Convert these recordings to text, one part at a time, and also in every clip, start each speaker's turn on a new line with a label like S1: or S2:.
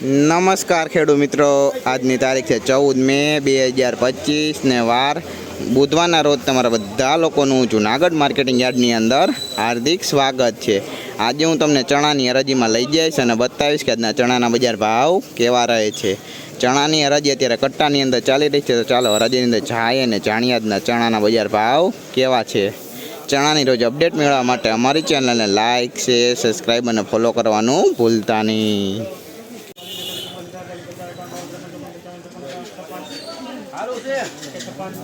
S1: નમસ્કાર ખેડૂત મિત્રો. આજની તારીખ છે ચૌદ મે બે હજાર પચીસ ને વાર બુધવારના રોજ તમારા બધા લોકોનું જુનાગઢ માર્કેટિંગ યાર્ડની અંદર હાર્દિક સ્વાગત છે. આજે હું તમને ચણાની હરાજીમાં લઈ જઈશ અને બતાવીશ કે આજના ચણાના બજાર ભાવ કેવા રહે છે. ચણાની હરાજી અત્યારે કટ્ટાની અંદર ચાલી રહી છે. તો ચાલો હરાજીની અંદર જાય અને જાણીએ આજના ચણાના બજાર ભાવ કેવા છે. ચણાની રોજ અપડેટ મેળવવા માટે અમારી ચેનલને લાઇક શેર સબસ્ક્રાઈબ અને ફોલો કરવાનું ભૂલતા નહીં.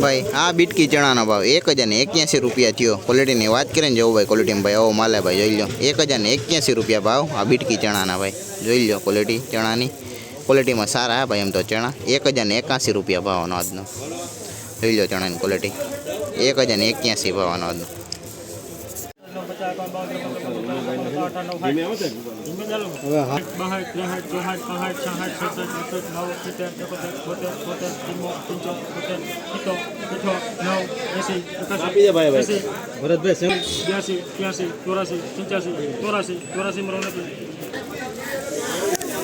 S1: ભાઈ, આ બીટકી ચણાનો ભાવ એક હજાર ને એક્યાસી રૂપિયા થયો. ક્વોલિટીની વાત કરીને જવું ભાઈ, ક્વોલિટીમાં ભાઈ આવો માલે ભાઈ, જોઈ લો એક હજાર ને એક્યાસી રૂપિયા ભાવ આ બીટકી ચણાના ભાઈ. જોઈ લો ક્વોલિટી ચણાની. ક્વોલિટીમાં સારા હા ભાઈ એમ તો ચણા. એક હજાર ને એકાસી રૂપિયા ભાવનો આજનો. જોઈ લો ચણાની ક્વોલિટી. એક હજાર ને એક્યાસી ભાવનો આજનો.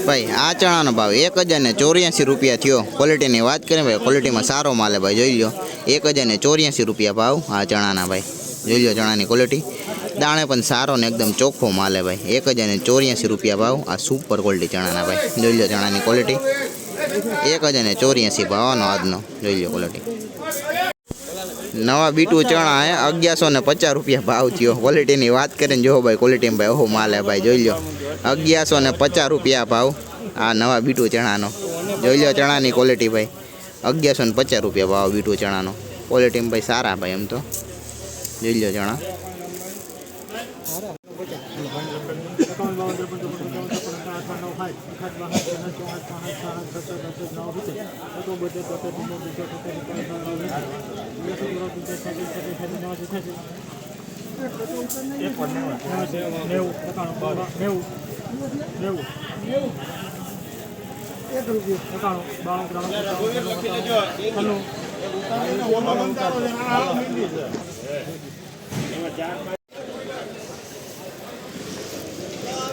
S2: ભાઈ
S1: આ ચણાનો ભાવ એક હજાર ને ચોર્યાસી રૂપિયા થયો ક્વોલિટીની વાત કરીએ ભાઈ ક્વોલિટીમાં સારો માલે ભાઈ જોઈ લો એક હજાર ને ચોર્યાસી રૂપિયા ભાવ આ ચણાના ભાઈ જોઈ લો ચણાની ક્વોલિટી દાણે પણ સારો ને એકદમ ચોખ્ખો માલે ભાઈ. એક હજાર ને ચોર્યાસી રૂપિયા ભાવ. આ સુપર ક્વોલિટી ચણાના ભાઈ. જોઈ લો ચણાની ક્વોલિટી એક હજાર ને ચોર્યાસી ભાવનો આજનો. જોઈ લો ક્વોલિટી નવા બીટુ ચણા હે, અગિયારસો ને પચાસ રૂપિયા ભાવ થયો. ક્વોલિટીની વાત કરીને જો ભાઈ ક્વોલિટીમાં ભાઈ ઓહો માલે ભાઈ. જોઈ લો. અગિયારસો ને પચાસ રૂપિયા ભાવ આ નવા બીટુ ચણાનો. જોઈ લો ચણાની ક્વોલિટી ભાઈ. અગિયારસો ને પચાસ રૂપિયા ભાવ બીટુ ચણાનો. ક્વોલિટીમાં ભાઈ સારા ભાઈ એમ તો. જોઈ લો ચણા.
S3: એકો નેવું એકાણું બાણું ત્રાણું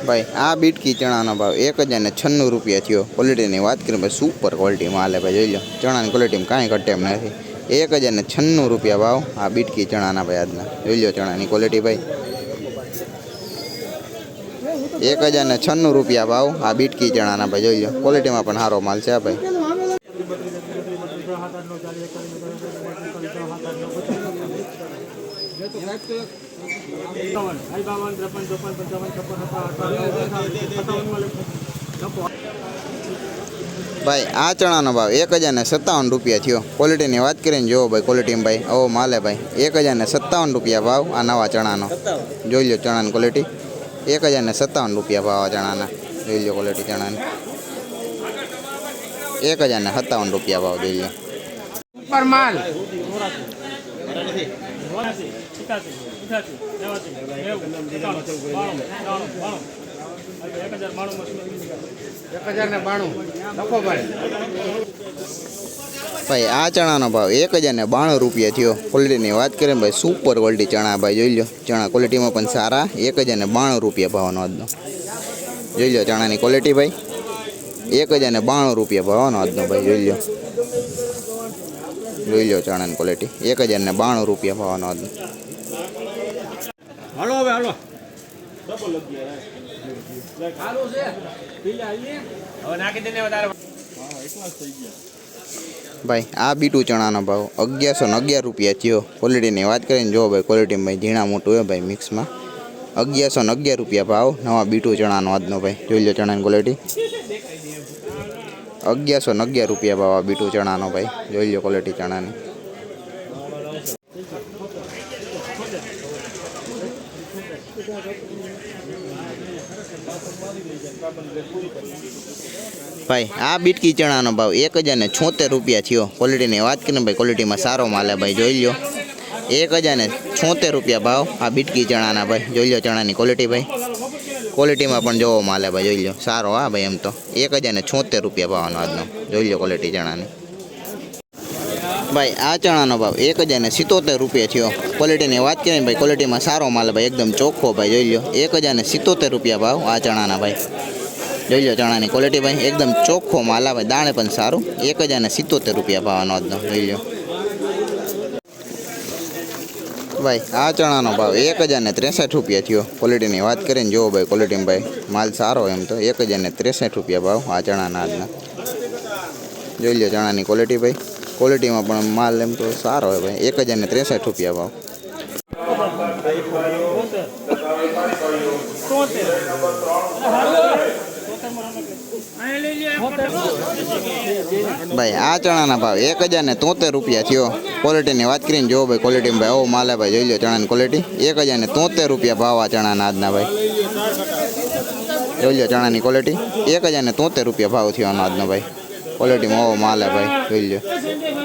S1: ભાઈ, આ બીટકી ચણાનો ભાવ એક હજાર ને છન્નું રૂપિયા થયો. ક્વોલિટીની વાત કરીએ ભાઈ સુપર ક્વોલિટીમાં માલે ભાઈ, જોઈ લો. ચણાની ક્વોલિટીમાં કાંઈ ઘટે એમ નથી. એક હજાર ને છન્નું રૂપિયા ભાવ આ બીટકી ચણાના ભાઈ આજના. જોઈ લો ચણાની ક્વોલિટી ભાઈ. એક હજાર ને છન્નું રૂપિયા ભાવ આ બીટકી ચણાના ભાઈ, જોઈ લો. ક્વોલિટીમાં પણ સારો માલ છે ભાઈ.
S3: બાવન ત્રેપન ચોપન પંચાવન છપ્પન સત્તાવન અઠાવન
S1: ભાઈ, આ ચણાનો ભાવ એક હજાર ને સત્તાવન રૂપિયા થયો. ક્વોલિટીની વાત કરીને જુઓ ભાઈ ક્વોલિટીમાં ભાઈ આવો માલે ભાઈ. એક હજાર ને સત્તાવન રૂપિયા ભાવ આ નવા ચણાનો. જોઈ લો ચણાની ક્વોલિટી એક હજાર ને સત્તાવન રૂપિયા ભાવ આ ચણાના. જોઈ લો ક્વોલિટી ચણાની. એક હજાર ને સત્તાવન રૂપિયા ભાવ જોઈ લો.
S3: ચોરાસી સિત્યાસી અઠ્યાસી નેવાસી બાણું બાણું એક હજાર બાણુંમાં
S2: એક હજાર ને બાણું લખો ભાઈ
S1: ભાઈ આ ચણાનો ભાવ એક હજાર ને બાણું રૂપિયા થયો. ક્વોલિટીની વાત કરીએ ભાઈ સુપર ક્વોલિટી ચણા ભાઈ, જોઈ લો ચણા ક્વોલિટીમાં પણ સારા, એક હજાર ને બાણું રૂપિયા ભાવનો આજનો. જોઈ લો ચણાની ક્વોલિટી ભાઈ. એક હજાર ને બાણું રૂપિયા ભાવનો આજનો ભાઈ, જોઈ લો જોઈ લો ચણાની ક્વોલિટી એક હજાર ને બાણું રૂપિયા ભાવનો આજનો.
S2: હાલો હવે, હાલો.
S1: ભાઈ, આ બીટુ ચણાનો ભાવ અગિયારસો ને અગિયાર રૂપિયા થયો. ક્વોલિટીની વાત કરીને જો ભાઈ ક્વોલિટીમાં ભાઈ ઝીણા મોટું હોય ભાઈ મિક્સમાં અગિયારસો ને અગિયાર રૂપિયા ભાવ, નવા બીટુ ચણાનો આજનો ભાઈ. જોઈ લો ચણાની ક્વોલિટી અગિયારસો ને અગિયાર રૂપિયા ભાવ આ બીટુ ચણાનો ભાઈ. જોઈ લો ક્વોલિટી ચણાની. ભાઈ, આ બીટકી ચણાનો ભાવ એક હજાર ને છોતેર રૂપિયા થયો. ક્વોલિટીની વાત કરીને ભાઈ ક્વોલિટીમાં સારો માલ ભાઈ, જોઈ લો એક હજાર ને છોતેર રૂપિયા ભાવ આ બીટકી ચણાના ભાઈ, જોઈ લો ચણાની ક્વોલિટી ભાઈ. ક્વોલિટીમાં પણ જોવો માલ ભાઈ, જોઈ લો સારો હા ભાઈ એમ તો. એક હજાર ને છોતેર રૂપિયા ભાવનો આજનો. જોઈ લો ક્વોલિટી ચણાની. ભાઈ, આ ચણાનો ભાવ એક હજાર ને સિત્તોતેર રૂપિયા થયો. ક્વોલિટીની વાત કરીએ ભાઈ ક્વોલિટીમાં સારો માલ ભાઈ, એકદમ ચોખ્ખો ભાઈ, જોઈ લો એક હજાર ને સિત્તોતેર રૂપિયા ભાવ આ ચણાના ભાઈ. જોઈ લો ચણાની ક્વોલિટી ભાઈ, એકદમ ચોખ્ખો માલ આવે દાણે પણ સારું. એક હજાર ને સિત્તોતેર રૂપિયા ભાવનો આજનો જોઈ લો ભાઈ, આ ચણાનો ભાવ એક હજાર ને ત્રેસઠ રૂપિયા થયો. ક્વોલિટીની વાત કરીને જુઓ ભાઈ ક્વોલિટીમાં ભાઈ, માલ સારો એમ તો, એક હજાર ને ત્રેસઠ રૂપિયા ભાવ આ ચણાના આજના. જોઈ લો ચણાની ક્વોલિટી ભાઈ. ક્વોલિટીમાં પણ માલ એમ તો સારો હોય ભાઈ. એક હજાર ને ત્રેસઠ રૂપિયા ભાવ. ભાઈ, આ ચણાના ભાવ એક હજાર ને તોતેર રૂપિયા થયો. ક્વોલિટીની વાત કરીને જુઓ ભાઈ ક્વોલિટીમાં ભાઈ, આવો માલે ભાઈ, જોઈ લો ચણાની ક્વોલિટી એક હજાર ને તોતેર રૂપિયા ભાવ આ ચણાના આજના ભાઈ. જોઈ લો ચણાની ક્વોલિટી એક હજાર ને તોતેર રૂપિયા ભાવ થયો આનો આજનો ભાઈ. ક્વોલિટીમાં આવો માલ હે ભાઈ જોઈ લો